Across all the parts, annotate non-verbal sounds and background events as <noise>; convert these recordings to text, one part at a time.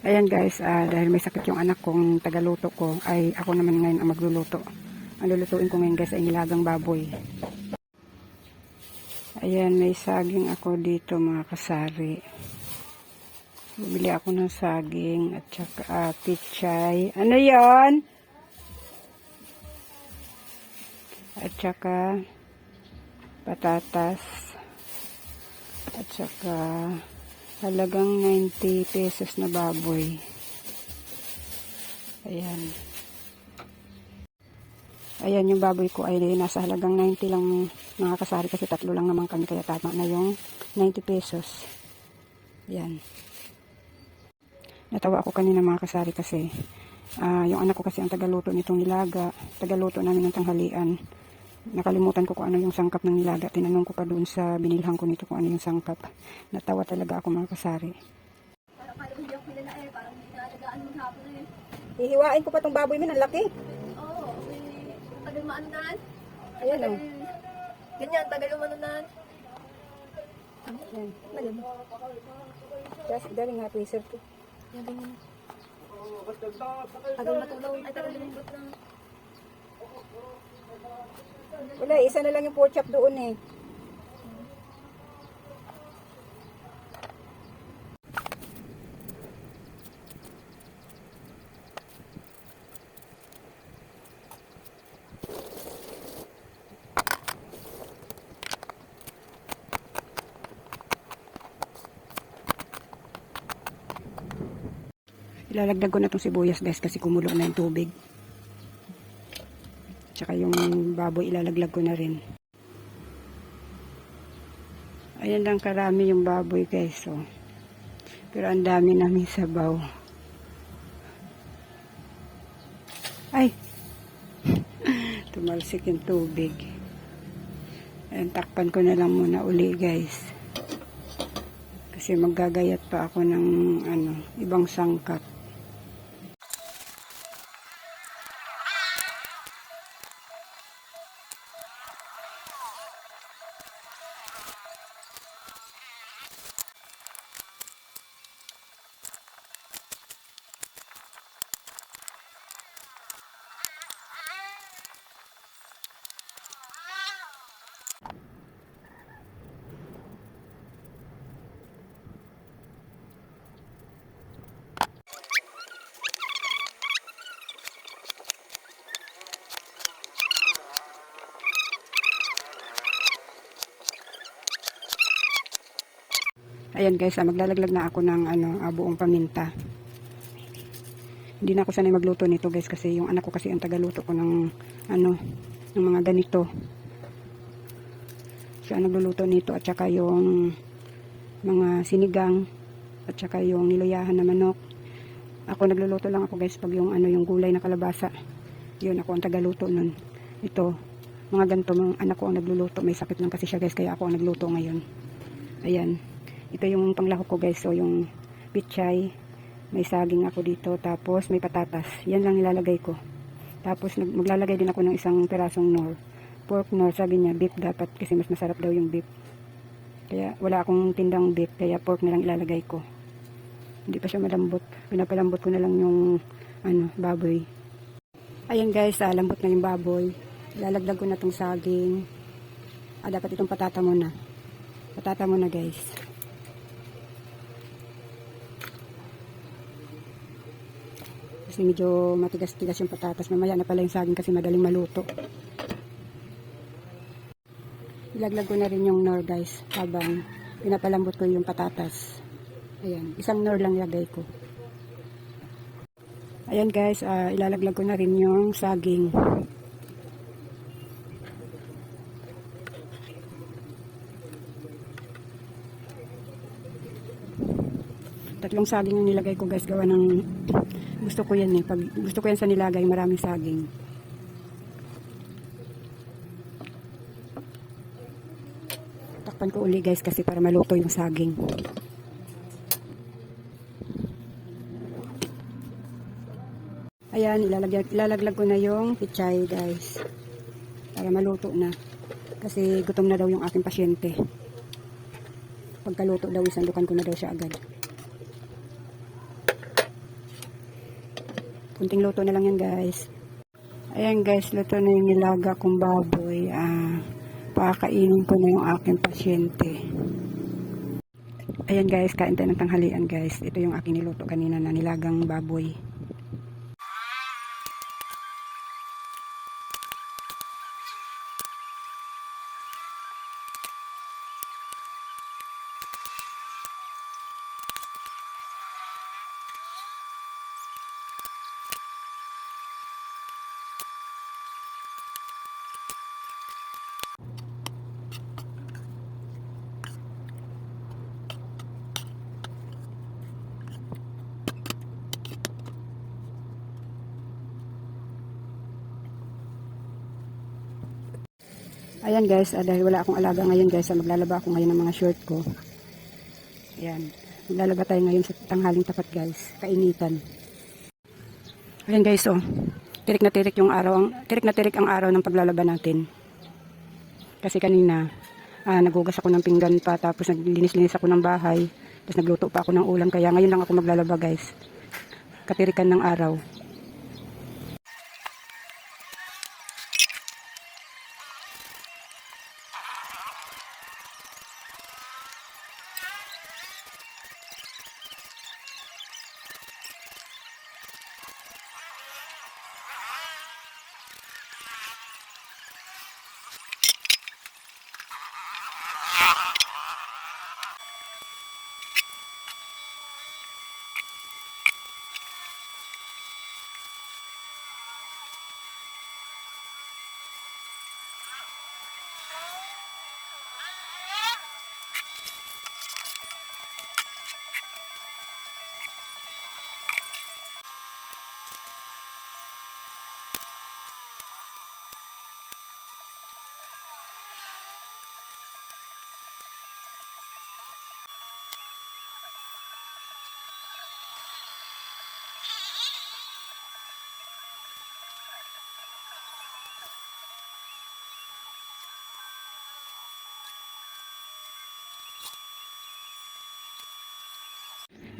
Ayan guys, ah, dahil may sakit yung anak kong tagaluto ko, ay ako naman ngayon ang magluluto. Ang lulutuin ko ngayon guys ay nilagang baboy. Ayan, may saging ako dito mga kasari. Bumili ako ng saging at saka ah, pichay. Ano yon? At saka patatas. At saka halagang 90 pesos na baboy. Ayan. Ayan yung baboy ko ay nasa halagang 90 lang mga kasari kasi tatlo lang naman kami kaya tama na yung 90 pesos. Ayan. Natawa ako kanina mga kasari kasi ah, yung anak ko kasi ang tagaluto nitong nilaga, tagaluto namin ng tanghalian. Nakalimutan ko kung ano yung sangkap ng nilaga. Tinanong ko pa doon sa binilhan ko nito kung ano yung sangkap. Natawa talaga ako mga kasari. Hihiwain ko pa tong baboy mo, ang laki. Oo, may tagal maanunan. Ayan o. ganyan, tagal umanunan. Ayan. Tagal. Kasi galing nga freezer ko. Yan, ganyan. Tagal matulaw. Ay, tagal lumambot na. Wala, isa na lang yung pork chop doon eh. Ilalagdag ko na itong sibuyas guys kasi kumulo na yung tubig. Tsaka yung baboy ilalaglag ko na rin. Ayan lang karami yung baboy guys. So. Pero ang dami namin sabaw. Ay! <laughs> Tumalsik yung tubig. Ayan, takpan ko na lang muna uli guys. Kasi maggagayat pa ako ng ano, ibang sangkap. Ayan guys, ah, maglalaglag na ako ng ano, ah, buong paminta. Hindi na ako sanay magluto nito guys kasi yung anak ko kasi ang tagaluto ko ng ano, ng mga ganito. Siya ang nagluluto nito at saka yung mga sinigang at saka yung niluyahan na manok. Ako nagluluto lang ako guys pag yung ano yung gulay na kalabasa. Yun ako ang tagaluto nun. Ito, mga ganito, mga anak ko ang nagluluto. May sakit lang kasi siya guys kaya ako ang nagluto ngayon. Ayan. Ito yung panglahok ko guys. So yung pichay, may saging ako dito. Tapos may patatas. Yan lang nilalagay ko. Tapos maglalagay din ako ng isang perasong nor. Pork nor, sabi niya beef dapat kasi mas masarap daw yung beef. Kaya wala akong tindang beef kaya pork na lang ilalagay ko. Hindi pa siya malambot. Pinapalambot ko na lang yung ano, baboy. Ayan guys, ah, lambot na yung baboy. Ilalagdag ko na tong saging. Ah, dapat itong patata muna. Patata muna guys. Kasi medyo matigas-tigas yung patatas. Mamaya na pala yung saging kasi madaling maluto. Ilaglag ko na rin yung nor guys. Habang pinapalambot ko yung patatas. Ayan. Isang nor lang ilagay ko. Ayan guys. ah, ilalaglag ko na rin yung saging. Tatlong saging yung nilagay ko guys. Gawa ng gusto ko yan eh. Pag gusto ko yan sa nilagay, maraming saging. Takpan ko uli guys kasi para maluto yung saging. Ayan, ilalaglag, ilalaglag ko na yung pichay guys. Para maluto na. Kasi gutom na daw yung aking pasyente. Pagkaluto daw, isandukan ko na daw siya agad. Kunting luto na lang yan guys. Ayan guys, luto na yung nilaga kong baboy. Ah, pakakainin ko na yung aking pasyente. Ayan guys, kain tayo ng tanghalian guys. Ito yung aking niluto kanina na nilagang baboy. Ayan guys, ah, dahil wala akong alaga ngayon guys, ah, maglalaba ako ngayon ng mga short ko. Ayan, maglalaba tayo ngayon sa tanghaling tapat guys, kainitan. Ayan guys, oh, tirik na tirik yung araw, ang, tirik na tirik ang araw ng paglalaba natin. Kasi kanina, ah, nagugas ako ng pinggan pa, tapos naglinis-linis ako ng bahay, tapos nagluto pa ako ng ulam, kaya ngayon lang ako maglalaba guys. Katirikan ng araw.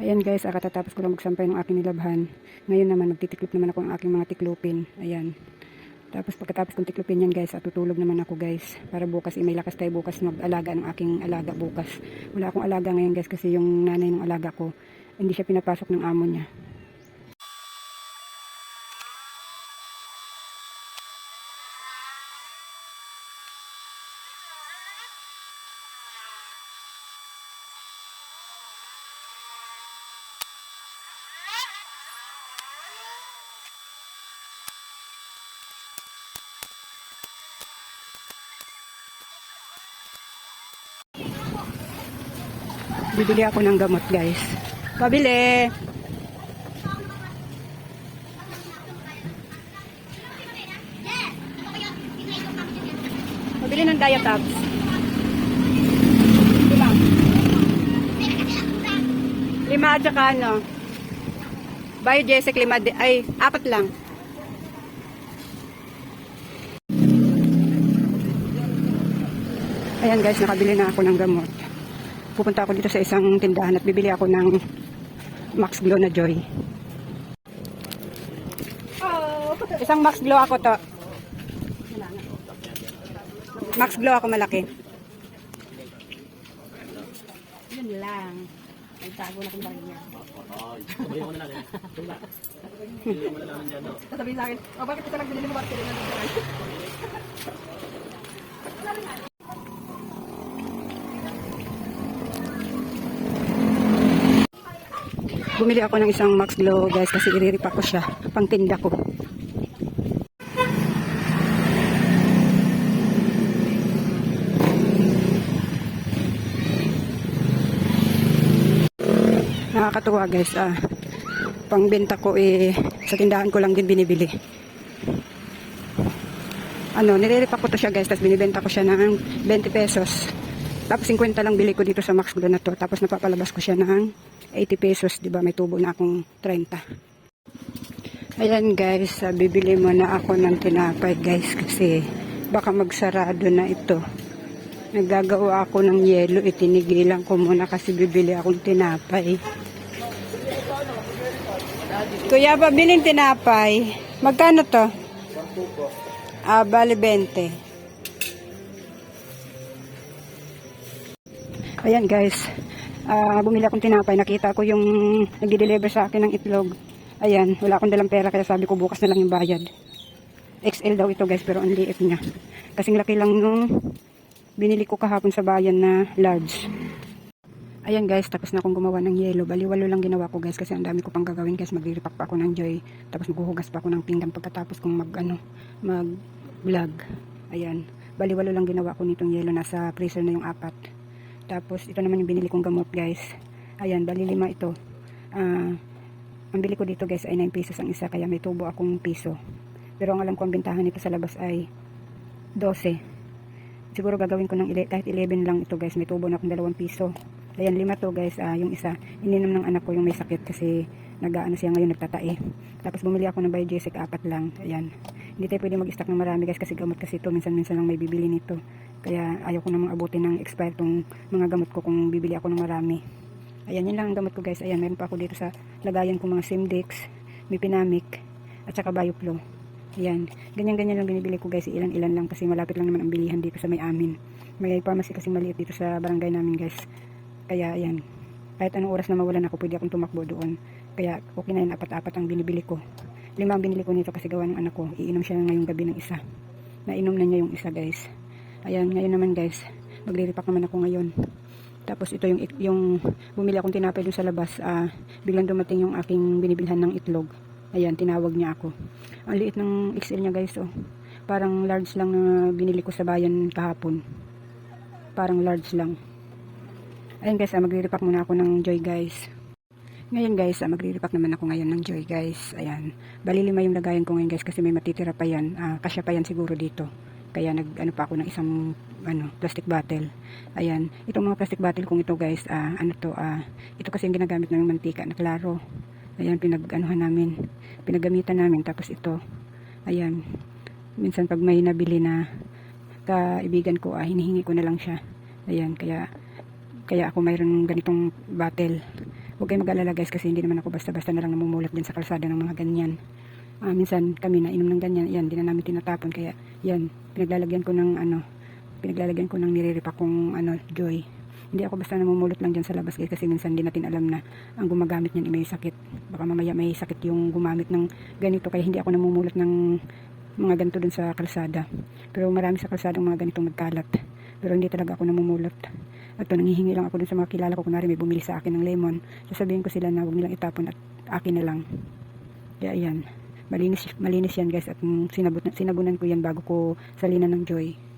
Ayan guys, ah, katatapos ko lang magsampay ng aking nilabhan. Ngayon naman, magtitiklop naman ako ng aking mga tiklupin. Ayan. Tapos pagkatapos kong tiklopin yan guys, at tutulog naman ako guys. Para bukas, eh, may lakas tayo bukas mag-alaga ng aking alaga bukas. Wala akong alaga ngayon guys kasi yung nanay ng alaga ko, hindi siya pinapasok ng amo niya. Bibili ako ng gamot guys. Pabili! Pabili ng Diatabs. Lima. Lima at saka ano. Biogesic lima. di- Ay, apat lang. Ayan guys, nakabili na ako ng gamot pupunta ako dito sa isang tindahan at bibili ako ng Max Glow na Joy. Isang Max Glow ako to. Max Glow ako malaki. Yun lang. Nagtago na kong bagay niya. Sasabihin sa akin, oh, bakit ito lang binili mo? Bakit lang mo? Bumili ako ng isang Max Glow guys kasi iriripa ko siya pang tinda ko. Nakakatuwa guys ah. Pangbenta ko eh sa tindahan ko lang din binibili. Ano, niriripa ko to siya guys tapos binibenta ko siya ng 20 pesos. Tapos 50 lang bili ko dito sa Max Glow na to. Tapos napapalabas ko siya ng 80 pesos, ba? May tubo na akong 30. Ayan guys, ah, bibili muna ako ng tinapay guys kasi baka magsarado na ito. Naggagawa ako ng yelo, itinigilan ko muna kasi bibili akong tinapay. Kuya, pabiling tinapay. Magkano to? Ah, bali 20. Ayan guys. Ah, bumili akong tinapay. Nakita ko yung nagde-deliver sa akin ng itlog. Ayan, wala akong dalang pera kaya sabi ko bukas na lang yung bayad. XL daw ito guys pero ang liit niya. Kasing laki lang nung binili ko kahapon sa bayan na large. Ayan guys, tapos na akong gumawa ng yelo. Bali, walo lang ginawa ko guys kasi ang dami ko pang gagawin guys. Magre-repack pa ako ng joy. Tapos maghuhugas pa ako ng pinggan pagkatapos kong mag, ano, mag vlog. Ayan. Bali, walo lang ginawa ko nitong yelo. Nasa freezer na yung apat. Tapos, ito naman yung binili kong gamot guys. Ayan, bali lima ito. Ah, ang bili ko dito guys ay 9 pesos ang isa. Kaya may tubo akong piso. Pero ang alam ko ang bintahan nito sa labas ay 12. Siguro gagawin ko ng kahit 11 lang ito guys. May tubo na akong 2 piso. Ayan, lima to guys. Ah, yung isa, ininom ng anak ko yung may sakit kasi nag-ano siya ngayon, nagtatae. Tapos bumili ako ng Biogesic, apat lang. Ayan. Hindi tayo pwede mag-stock ng marami guys kasi gamot kasi ito. Minsan-minsan lang may bibili nito. Kaya ayaw ko namang abutin ng expire tong mga gamot ko kung bibili ako ng marami. Ayan, yun lang ang gamot ko guys. Ayan, meron pa ako dito sa lagayan kong mga Simdex, Mipinamic, at saka Bioplo. Ayan, ganyan-ganyan lang binibili ko guys. Ilan-ilan lang kasi malapit lang naman ang bilihan dito sa may amin. May pharmacy kasi maliit dito sa barangay namin guys. Kaya ayan, kahit anong oras na mawalan ako, pwede akong tumakbo doon. Kaya okay na yun, apat-apat ang binibili ko. Lima ang binili ko nito kasi gawa ng anak ko. Iinom siya ngayong gabi ng isa. Nainom na niya yung isa guys. Ayan, ngayon naman guys, magre-repack naman ako ngayon. Tapos ito yung, yung bumili akong tinapay dun sa labas. ah biglang dumating yung aking binibilhan ng itlog. Ayan, tinawag niya ako. Ang liit ng XL niya guys, oh. Parang large lang na binili ko sa bayan kahapon. Parang large lang. Ayan guys, ah, muna ako ng Joy guys. Ngayon guys, ah, naman ako ngayon ng Joy guys. Ayan. Bali lima yung lagayan ko ngayon guys kasi may matitira pa yan. Ah, kasya pa yan siguro dito. Kaya nag ano pa ako ng isang ano, plastic bottle. Ayan. Itong mga plastic bottle kong ito guys, ah, ano to, ah, ito kasi yung ginagamit namin mantika na klaro. Ayan, pinag-anuhan namin. Pinagamitan namin. Tapos ito, ayan. Minsan pag may nabili na kaibigan ko, ah, hinihingi ko na lang siya. Ayan, kaya kaya ako mayroon ganitong bottle. Huwag kayong mag-alala guys kasi hindi naman ako basta-basta na lang namumulat dyan sa kalsada ng mga ganyan. Ah, minsan kami na inom ng ganyan, yan, di na namin tinatapon. Kaya yan, pinaglalagyan ko ng ano, pinaglalagyan ko ng niriripa kong ano, joy. Hindi ako basta namumulot lang dyan sa labas guys kasi minsan di natin alam na ang gumagamit niyan ay may sakit. Baka mamaya may sakit yung gumamit ng ganito kaya hindi ako namumulot ng mga ganito dun sa kalsada. Pero marami sa kalsada mga ganitong nagkalat. Pero hindi talaga ako namumulot. At nanghihingi lang ako dun sa mga kilala ko. Kunwari may bumili sa akin ng lemon. Sasabihin ko sila na huwag nilang itapon at akin na lang. Kaya yan. Malinis, malinis yan guys. At mm, sinabut, sinabunan ko yan bago ko salinan ng joy.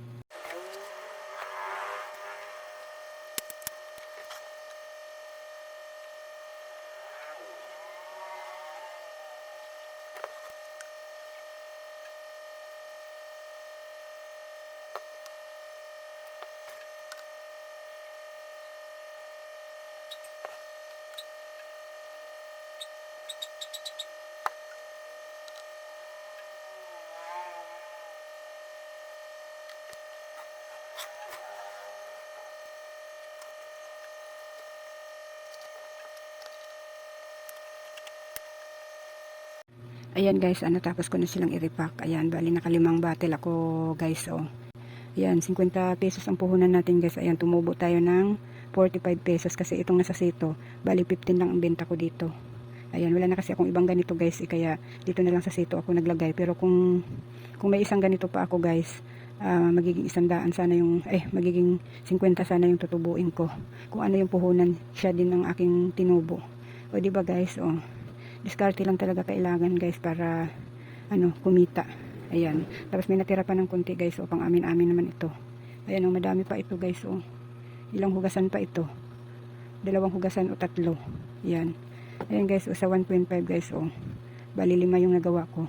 Ayan guys, ano tapos ko na silang i-repack. Ayan, bali nakalimang bottle ako guys, oh. Ayan, 50 pesos ang puhunan natin guys. Ayan, tumubo tayo ng 45 pesos kasi itong nasa sito. Bali 15 lang ang benta ko dito. Ayan, wala na kasi akong ibang ganito guys. Eh, kaya dito na lang sa sito ako naglagay. Pero kung, kung may isang ganito pa ako guys, ah, magiging isang daan sana yung, eh, magiging 50 sana yung tutubuin ko. Kung ano yung puhunan, siya din ang aking tinubo. O, di ba guys, oh diskarte lang talaga kailangan guys para ano kumita. Ayan. Tapos may natira pa ng konti guys o pang amin amin naman ito. Ayan o madami pa ito guys o ilang hugasan pa ito? Dalawang hugasan o tatlo. Ayan. Ayan guys o sa 1.5 guys o bali lima yung nagawa ko.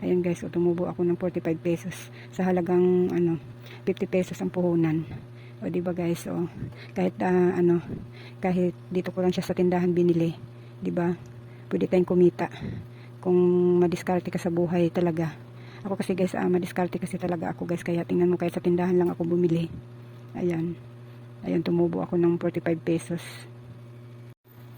Ayan guys o tumubo ako ng 45 pesos. Sa halagang ano 50 pesos ang puhunan. O di ba guys o kahit ah, ano kahit dito ko lang siya sa tindahan binili di ba pwede tayong kumita kung madiskarte ka sa buhay talaga ako kasi guys ah, madiskarte kasi talaga ako guys kaya tingnan mo kahit sa tindahan lang ako bumili ayan ayan tumubo ako ng 45 pesos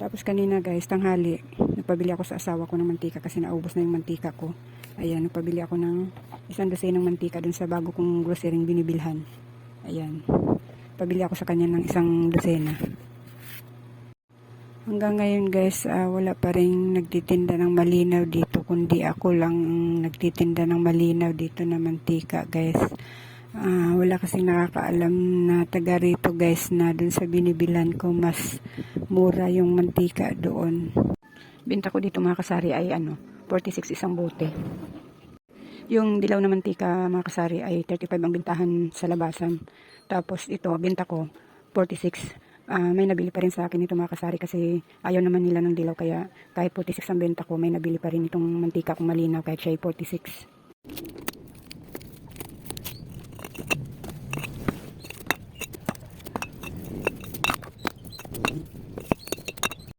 Tapos kanina guys, tanghali, nagpabili ako sa asawa ko ng mantika kasi naubos na yung mantika ko. Ayan, nagpabili ako ng isang dosenang mantika dun sa bago kong grocery binibilhan. Ayan. Pabili ako sa kanya ng isang dosena. Hanggang ngayon guys, ah, wala pa rin nagtitinda ng malinaw dito kundi ako lang ang nagtitinda ng malinaw dito na mantika guys. Ah, wala kasing nakakaalam na taga rito guys na dun sa binibilan ko mas mura yung mantika doon. Binta ko dito mga kasari ay ano, 46 isang bote. Yung dilaw na mantika mga kasari ay 35 ang bintahan sa labasan. Tapos ito, binta ko 46. Ah, may nabili pa rin sa akin ito mga kasari kasi ayaw naman nila ng dilaw kaya kahit 46 ang benta ko may nabili pa rin itong mantika kung malinaw kahit siya ay 46.